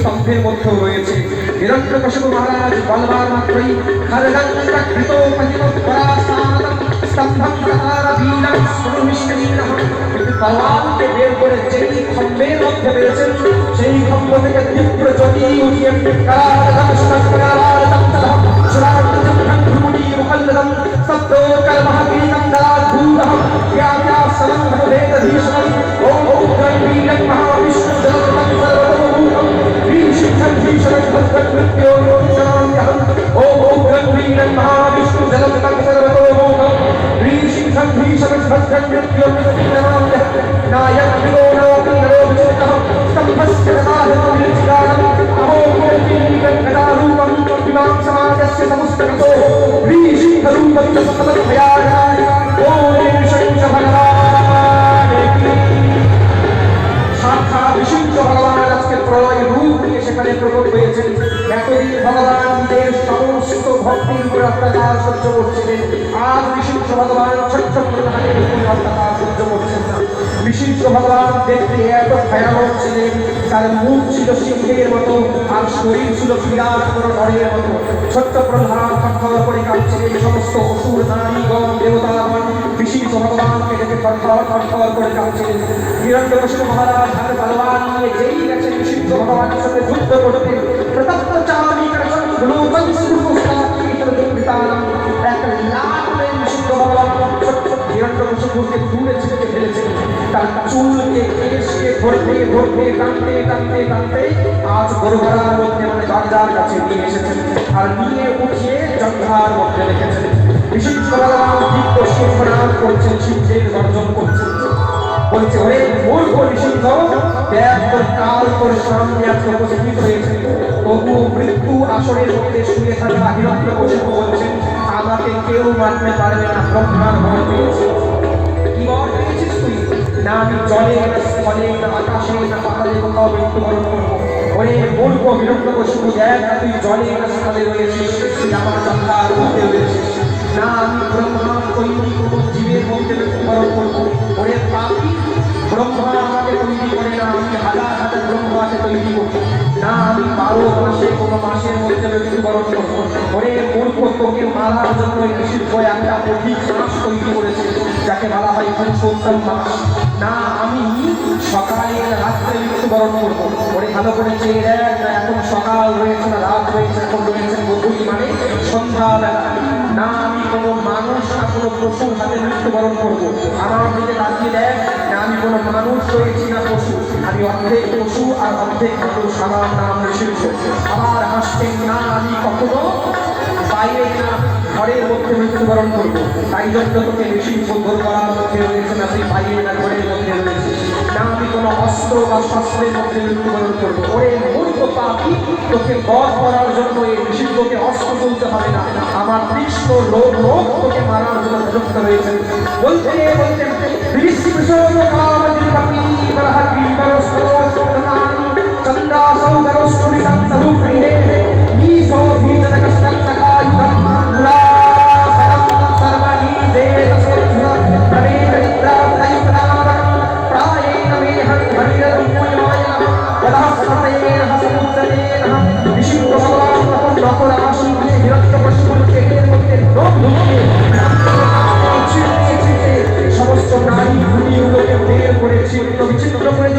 স্তম্ভের মধ্যেও রয়েছে। হিরণ্যকশিপু মহারাজ, বলবার মাত্রই করে যেই মধ্যে সেই খম্ব থেকে তীব্র জ্যোতি উঠিয়ে কারাদম সেখানে প্রকট হয়েছেন। এতদিন ভগবান নিজের সমস্ত ভক্তির উপর অত্যাচার সহ্য করছিলেন আজ বিশুদ্ধ ভগবান ছোট্ট প্রধানের উপর অত্যাচার সহ্য করছেন না বিশুদ্ধ ভগবান দেখতে এত ভয়ানক ছিলেন, তার মুখ ছিল সিংহের মতো, আর শরীর ছিল বিরাট বড় নরের মতো। ছোট্ট প্রধান থরথর করে কাঁপছিলেন সমস্ত অসুর নারীগণ দেবতাগণ বিশুদ্ধ ভগবানকে দেখে থরথর থরথর করে কাঁপছিলেন হিরণ্যকশিপু মহারাজ হাতে তলোয়ার নিয়ে যেই গেছেন বিশুদ্ধ ভগবানের সঙ্গে যুদ্ধ করতে। হিরণ্যকশিপুকে দূরে ছিটকে ফেলেছেন তার চুলকে কেশকে ধরতে ধরতে টানতে টানতে টানতে আজ গরুঘরার মধ্যে মানে দরজার কাছে নিয়ে এসেছেন আর নিয়ে উঠিয়ে জঙ্ঘার মধ্যে রেখেছেন আমাকে কেউ মারতে পারবে না ব্রহ্মার ভয় পেয়েছে। না আমি জলে স্থলে আকাশে পাতালে কোথাও মৃত্যুবরণ করব। ওরে মূর্খ হিরণ্য কশিপু দেখ তুই জলে না রয়েছিস আমার সন্ধ্যার মধ্যে রয়েছিস না, আমি ব্রহ্মা তৈরি কোনো জীবের মধ্যে মৃত্যুবরণ করব। ওরে পাপি, ব্রহ্মা আমাকে তৈরি করে না আমি হাজার হাজার ব্রহ্মাকে তৈরি করব না, আমি বারো মাসে, কোনো মাসের মধ্যে মৃত্যুবরণ করব। ওরে মূর্খ তোকে মারার জন্য নিষিদ্ধ একটা অধিক মাস তৈরি করেছে, যাকে বলা হয় পুরুষোত্তম মাস। না, আমি সকালে রাত্রে মৃত্যুবরণ করব। ওরে ভালো করে চেয়ে দেখ এখন সকাল রয়েছে না, রাত রয়েছে, এখন রয়েছে গভীর মানে সন্ধ্যাবেলা। না, আমি কোনো মানুষ না, কোনো পশুর হাতে মৃত্যুবরণ করব। আমার দিকে তাকিয়ে দেখ, না, আমি কোনো মানুষ রয়েছি না পশু। আমি অর্ধেক পশু আর অর্ধেক মানুষ আমার নাম নিষিদ্ধ আবার হাসছেন না, আমি কখনো বাইরে না। ঘরের মধ্যে মৃত্যুবরণ করব তাই জন্য তোকে নিষিদ্ধ দোর করার মধ্যে রয়েছে না তুই বাইরে না ঘরের মধ্যে রয়েছে না আমি কোনো অস্ত্র বা শস্ত্রের মধ্যে মৃত্যুবরণ করব ওরে মূর্খ পাপি তোকে বধ করার জন্য এই নিষিদ্ধকে অস্ত্র তুলতে হবে না আমার তীক্ষ্ণ লোক লোক তোকে মারার জন্য প্রযুক্ত রয়েছে বলতে বলতে সমস্ত নারী ভূমিগুলোকে বের করে বিচ্ছিন্ন করে